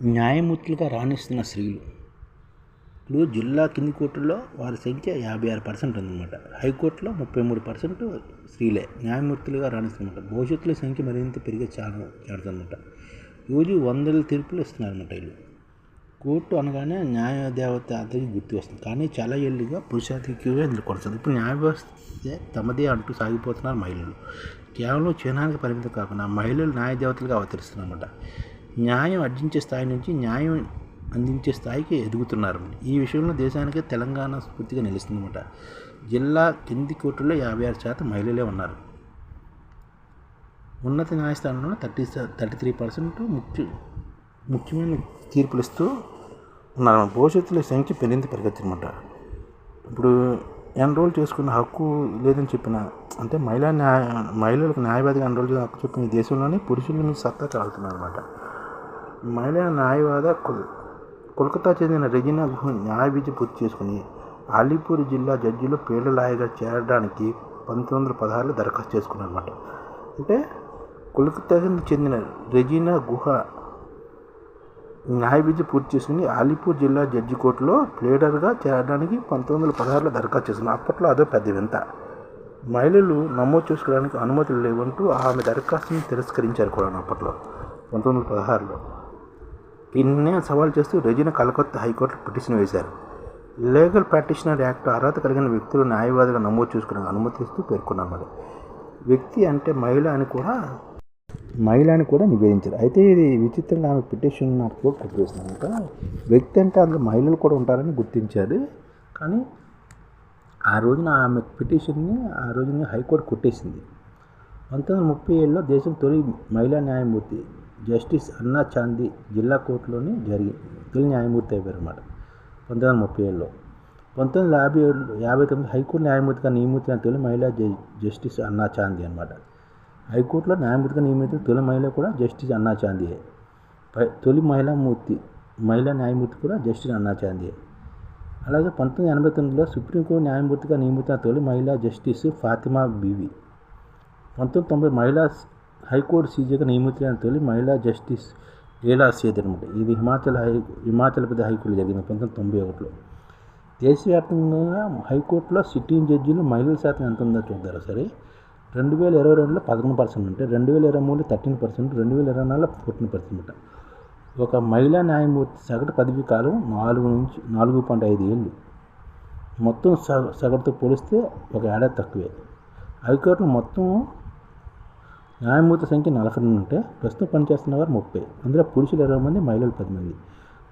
న్యాయమూర్తులుగా రాణిస్తున్న స్త్రీలు ఇప్పుడు జిల్లా కింది కోర్టుల్లో వారి సంఖ్య యాభై ఆరు పర్సెంట్ ఉందన్నమాట. హైకోర్టులో ముప్పై మూడు పర్సెంట్ స్త్రీలే న్యాయమూర్తులుగా రాణిస్తున్నమాట. భవిష్యత్తులో సంఖ్య మరింత పెరిగే చాలా అనమాట రోజు వందల తీర్పులు ఇస్తున్నారన్నమాట వీళ్ళు. కోర్టు అనగానే న్యాయ దేవత అందరికీ గుర్తు వస్తుంది కానీ చాలా ఏళ్ళుగా పురుషాధిక్యమే ఇందులో కొనసాగుతుంది ఇప్పుడు న్యాయ వ్యవస్థ తమదే అంటూ సాగిపోతున్నారు మహిళలు. కేవలం చిహ్నానికి పరిమితం కాకుండా మహిళలు న్యాయ దేవతలుగా అవతరిస్తున్నారన్నమాట. న్యాయం అర్జించే స్థాయి నుంచి న్యాయం అందించే స్థాయికి ఎదుగుతున్నారు. ఈ విషయంలో దేశానికి తెలంగాణ స్ఫూర్తిగా నిలుస్తుందన్నమాట. జిల్లా కింది కోర్టులో యాభై ఆరు శాతం మహిళలే ఉన్నారు. ఉన్నత న్యాయస్థానంలో థర్టీ థర్టీ త్రీ పర్సెంట్ ముఖ్య ముఖ్యమైన తీర్పులు ఇస్తూ ఉన్నారు. భవిష్యత్తులో సంఖ్య పెరిగింది పరిగెత్తనమాట ఇప్పుడు ఎన్రోల్ చేసుకున్న హక్కు లేదని చెప్పిన అంటే మహిళా న్యాయ మహిళలకు న్యాయవాదిగా ఎన్రోల్ చేసిన హక్కు చెప్పిన ఈ దేశంలోనే పురుషుల మీద సత్తా కాలుతున్నారు అనమాట మహిళా న్యాయవాద కోల్కతా చెందిన రెజినా గుహ న్యాయ పూర్తి చేసుకుని అలీపూర్ జిల్లా జడ్జిలో పేర్ల లాయగా చేరడానికి పంతొమ్మిది వందల పదహారులో దరఖాస్తు చేసుకున్నారన్నమాట. అంటే కోల్కతాకి చెందిన రెజినా గుహ న్యాయ పూర్తి చేసుకుని అలీపూర్ జిల్లా జడ్జి కోర్టులో ప్లేడర్గా చేరడానికి పంతొమ్మిది వందల పదహారులో దరఖాస్తు చేసుకున్నారు. అప్పట్లో అదో పెద్ద వింత మహిళలు నమోదు చేసుకోవడానికి అనుమతులు లేవంటూ ఆమె దరఖాస్తుని తిరస్కరించారు కూడా అప్పట్లో పంతొమ్మిది వందల పదహారులో. దీన్నే సవాల్ చేస్తూ రెజిన కలకత్తా హైకోర్టులో పిటిషన్ వేశారు. లీగల్ ప్రాక్టీషనర్ యాక్ట్ అర్హత కలిగిన వ్యక్తులు న్యాయవాదిగా నమోదు చేసుకునే అనుమతిస్తూ పేర్కొన్నారు వ్యక్తి అంటే మహిళ అని కూడా మహిళ అని కూడా నివేదించారు. అయితే ఇది విచిత్రంగా ఆమె పిటిషన్ నాకు కూడా కొట్టేసినాక వ్యక్తి అంటే అందులో మహిళలు కూడా ఉంటారని గుర్తించారు. కానీ ఆ రోజున ఆమె పిటిషన్ని ఆ రోజున హైకోర్టు కొట్టేసింది. పంతొమ్మిది వందల ముప్పై ఏళ్ళలో దేశం తొలి మహిళా న్యాయమూర్తి జస్టిస్ అన్నా చాందీ జిల్లా కోర్టులోనే జరిగి తొలి న్యాయమూర్తి అయిపోయారు అన్నమాట. పంతొమ్మిది వందల ముప్పై ఏడులో. పంతొమ్మిది వందల యాభై ఏడు యాభై తొమ్మిది హైకోర్టు న్యాయమూర్తిగా నియమితున్న తొలి మహిళ జస్టిస్ అన్నా చాందీ అనమాట హైకోర్టులో న్యాయమూర్తిగా నియమితున్న తొలి మహిళ కూడా జస్టిస్ అన్నా చాందీయే. తొలి మహిళా మూర్తి మహిళా న్యాయమూర్తి కూడా జస్టిస్ అన్నా చాందీయే. అలాగే పంతొమ్మిది ఎనభై తొమ్మిదిలో సుప్రీంకోర్టు న్యాయమూర్తిగా నియమితున్న తొలి మహిళా జస్టిస్ ఫాతిమా బీవి. పంతొమ్మిది తొంభై మహిళా హైకోర్టు సీజీగా నియమితులైన తొలి మహిళా జస్టిస్ లీలా సేత్ అనమాట ఇది Himachal high Himachal Pradesh high court జరిగింది పంతొమ్మిది తొంభై ఒకటిలో. దేశవ్యాప్తంగా హైకోర్టులో సిట్టింగ్ జడ్జీలు మహిళల శాతం ఎంత ఉందో చూద్దారా సరే? రెండు వేల ఇరవై రెండులో పదకొండు పర్సెంట్ ఉంటే రెండు వేల ఇరవై మూడులో థర్టీన్ పర్సెంట్ రెండు వేల ఇరవై నాలుగులో ఫోర్టీన్ పర్సెంట్ ఒక మహిళా న్యాయమూర్తి సగటు పదవి కాలం నాలుగు నుంచి నాలుగు పాయింట్ ఐదు ఏళ్ళు. మొత్తం సగ సగటుతో పోలిస్తే ఒక ఏడాది తక్కువే. హైకోర్టులో మొత్తం న్యాయమూర్తి సంఖ్య నలభై రెండు ఉంటే ప్రస్తుతం పనిచేస్తున్న వారు ముప్పై. అందులో పురుషులు ఇరవై మంది మహిళలు పది మంది.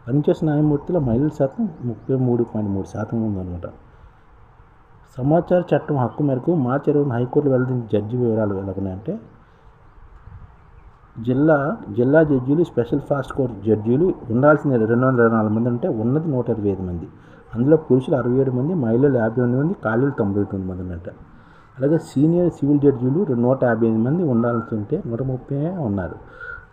పనిచేసిన న్యాయమూర్తిలో మహిళల శాతం ముప్పై మూడు పాయింట్ మూడు శాతం ఉందన్నమాట. సమాచార చట్టం హక్కు మేరకు మార్చి ఇరవై హైకోర్టు వెల్లడించిన జడ్జి వివరాలు ఎలాగున్నాయంటే జిల్లా జిల్లా జడ్జీలు స్పెషల్ ఫాస్ట్ కోర్ట్ జడ్జీలు ఉండాల్సిన రెండు వందల ఇరవై నాలుగు మంది ఉంటే ఉన్నది నూట ఇరవై ఐదు మంది. అందులో పురుషులు అరవై ఏడు మంది మహిళలు యాభై ఎనిమిది మంది ఖాళీలు తొంభై తొమ్మిది మంది ఉన్నట్టు అలాగే సీనియర్ సివిల్ జడ్జీలు నూట యాభై ఎనిమిది మంది ఉండాల్సి ఉంటే నూట ముప్పై ఉన్నారు.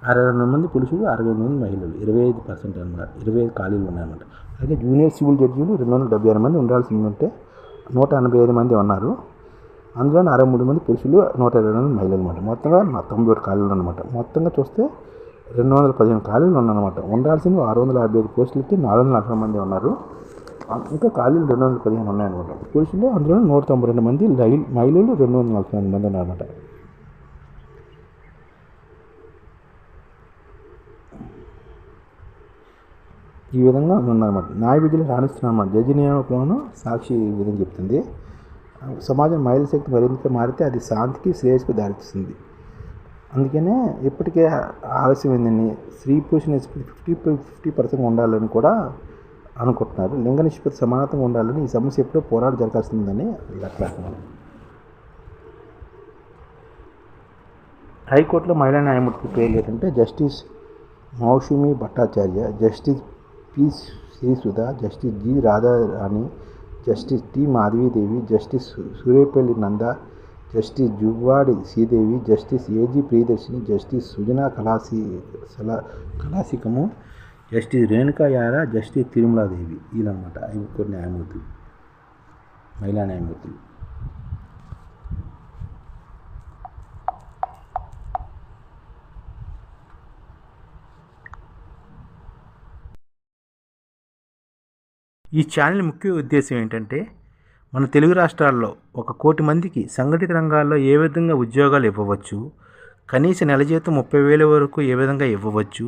అరవై రెండు మంది పురుషులు అరవై మంది మహిళలు. ఇరవై ఐదు పర్సెంట్ అనమాట. ఇరవై ఐదు ఖాళీలు ఉన్నాయన్నమాట. అలాగే జూనియర్ సివిల్ జడ్జీలు రెండు వందల డెబ్బై ఆరు మంది ఉండాల్సి ఉంటే నూట ఎనభై ఐదు మంది ఉన్నారు. అందులో అరవై మూడు మంది పురుషులు నూట ఇరవై మంది మహిళలు అనమాట. మొత్తంగా తొంభై ఒకటి ఖాళీలు అనమాట మొత్తంగా చూస్తే రెండు వందల పదిహేను ఖాళీలు ఉన్నాయన్నమాట. ఉండాల్సింది ఆరు వందల యాభై ఐదు పోస్టులకి నాలుగు వందల నలభై మంది ఉన్నారు. ఇంకా ఖాళీలు రెండు వందల పదిహేను ఉన్నాయన్నమాట. పురుషులు అందులో నూట తొంభై రెండు మంది మహిళలు రెండు వందల నలభై ఎనిమిది మంది ఉన్నారన్నమాట. ఈ విధంగా ఉందన్నమాట న్యాయ విద్యలో రాణిస్తున్నారన్నమాట. జడ్జి నియామకంలోనూ సాక్షి ఈ విధంగా చెప్తుంది. సమాజం మహిళ శక్తి మరింత మారితే అది శాంతికి శ్రేయస్కు దారితీస్తుంది. అందుకనే ఇప్పటికే ఆలస్యమైందండి. స్త్రీ పురుషుని ఫిఫ్టీ ఫిఫ్టీ పర్సెంట్ ఉండాలని కూడా అనుకుంటున్నారు. లింగ నిష్పత్తి సమానతంగా ఉండాలని ఈ సమస్య ఎప్పుడో పోరాటం జరగాల్సిందని లెక్కలేస్తున్నారు హైకోర్టులో మహిళా న్యాయమూర్తి పేర్లు ఏంటంటే justice Moushumi Bhattacharya justice P Srisudha justice G Radharani justice T Madhavi Devi justice Suryapalli Nanda justice Juvvadi Sridevi justice AG Priyadarshini justice Sujana Kalasi కళాసికము justice Renuka Yara justice Tirumaladevi. వీళ్ళనమాట high court న్యాయమూర్తులు మహిళా న్యాయమూర్తులు ఈ ఛానల్ ముఖ్య ఉద్దేశం ఏంటంటే మన తెలుగు రాష్ట్రాల్లో ఒక కోటి మందికి సంఘటిత రంగాల్లో ఏ విధంగా ఉద్యోగాలు ఇవ్వవచ్చు కనీస నెల జీతం ముప్పై వేల వరకు ఏ విధంగా ఇవ్వవచ్చు